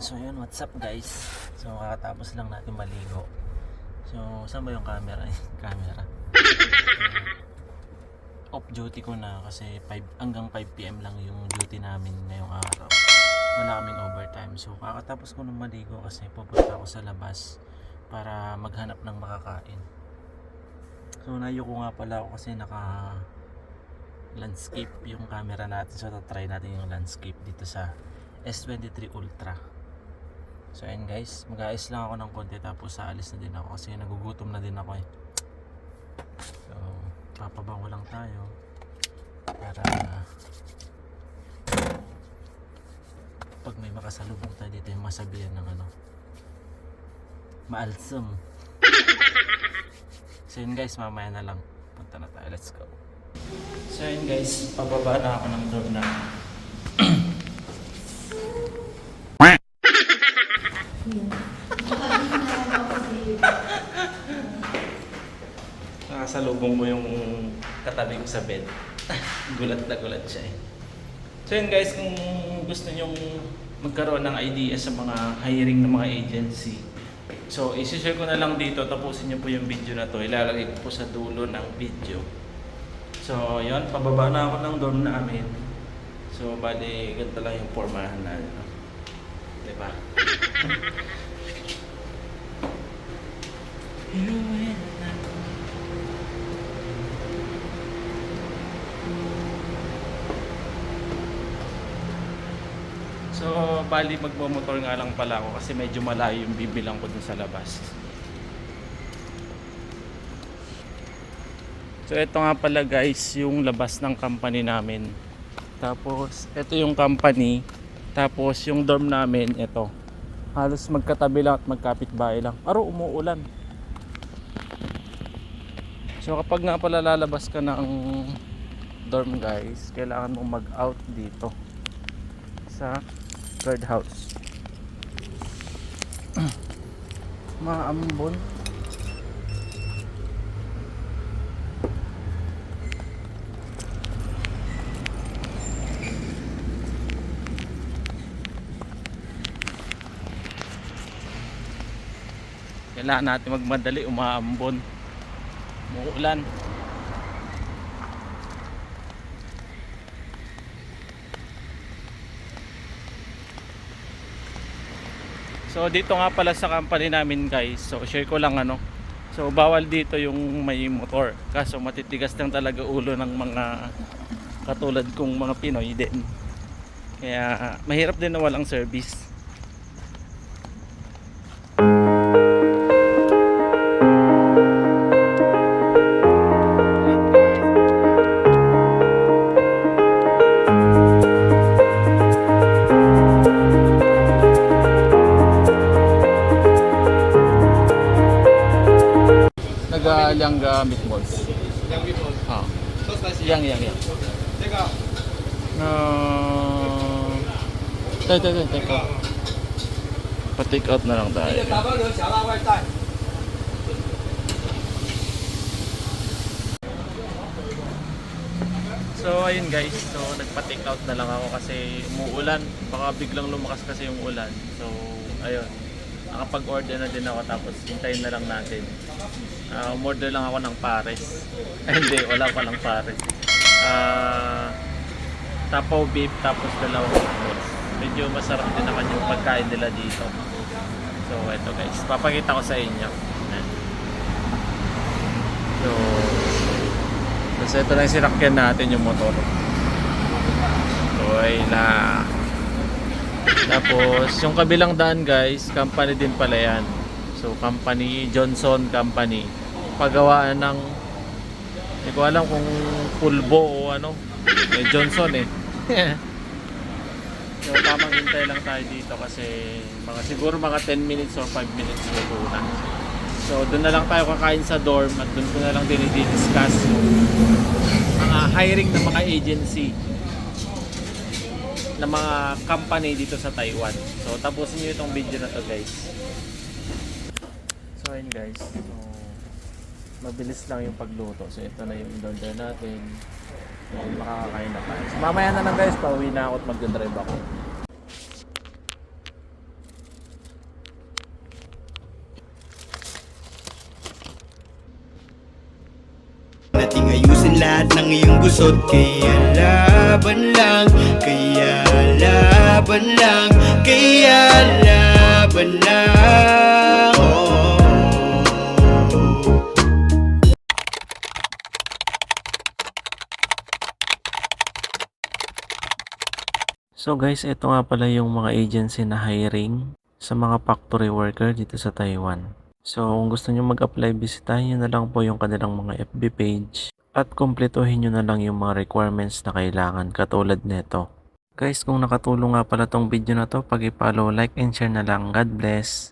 So yun, what's up guys? So kakatapos lang natin maligo. So saan ba yung camera? camera. Off duty ko na kasi 5, hanggang 5pm lang yung duty namin ngayong araw. Wala kaming overtime. So kakatapos ko na maligo kasi pupunta ako sa labas para maghanap ng makakain. So nayo ko nga pala ako kasi naka landscape yung camera natin. So try natin yung landscape dito sa S23 Ultra. So ayun guys, mag-aayos lang ako ng konti tapos aalis na din ako kasi nagugutom na din ako eh. So, papabango lang tayo para pag may makasalubong tayo dito yung masabihan ng ano maalsam. so yun guys, mamaya na lang. Punta na tayo. Let's go. So yun guys, pababa na ako ng door na Nakasalubong mo yung katabi ko sa bed. gulat na gulat siya eh. So yun guys, kung gusto nyong magkaroon ng idea sa mga hiring ng mga agency, so isi-share ko na lang dito, tapusin nyo po yung video na to, ilalagay ko po sa dulo ng video. So yun, pababa na ako ng dorm namin. So bali, ganito lang yung formahan na ano. Diba? So, bali magmomotor nga lang pala ako kasi medyo malayo yung bibilang ko dun sa labas. So, ito nga pala guys, yung labas ng company namin. Tapos, ito yung company. Tapos, yung dorm namin, ito. Halos magkatabi lang at magkapit-bahay lang. Aro, umuulan. So, kapag nga pala lalabas ka ng dorm guys, kailangan mong mag-out dito sa third house. Maambon. Kailangan natin magmadali, umaambon. Muulan. So dito nga pala sa company namin guys. So share ko lang ano. So bawal dito yung may motor. Kaso matitigas lang talaga ulo ng mga katulad kong mga Pinoy din. Kaya mahirap din na walang service. Nag-aaliangga meatballs. yang meatball. Ah. So spicy. Yang, yang, yang. 这个 Uh, tayo, tayo, tayo, take out. Pa-take out na lang 这 tayo. 个打包牛小辣外带。 So ayun guys, so nagpa-take out na lang ako kasi umuulan. Baka biglang lumakas kasi yung ulan. So ayun, nakapag-order na din ako tapos hintayin na lang natin. Ah, umorder lang ako ng pares. Hindi, wala pa lang pares. Ah, tapaw beef tapos dalawang meatballs. Medyo masarap din naman yung pagkain nila dito. So eto guys, papakita ko sa inyo. So, tapos ito na yung sinakyan natin yung motor. So, na. Tapos, yung kabilang daan guys, company din pala yan. So, company, Johnson Company. Pagawaan ng, hindi ko alam kung pulbo o ano. Eh, Johnson eh. so, tamang hintay lang tayo dito kasi mga, siguro mga 10 minutes or 5 minutes luto na. So, doon na lang tayo kakain sa dorm at doon ko na lang din i-discuss yung mga hiring ng mga agency ng mga company dito sa Taiwan. So tapusin niyo itong video na to guys. So ayun guys, so, mabilis lang yung pagluto. So ito na yung in-order natin. So, makakakain na tayo. So, mamaya na lang guys, pauwi na ako at magdadrive ako. Nating ayusin lahat ng iyong gusot kay Allah laban lang, kaya laban lang Kaya laban lang. So guys, ito nga pala yung mga agency na hiring sa mga factory worker dito sa Taiwan. So kung gusto nyo mag-apply, bisitahin nyo na lang po yung kanilang mga FB page at kumpletuhin nyo na lang yung mga requirements na kailangan katulad nito. Guys, kung nakatulong nga pala tong video na to, pag i-follow, like, and share na lang. God bless!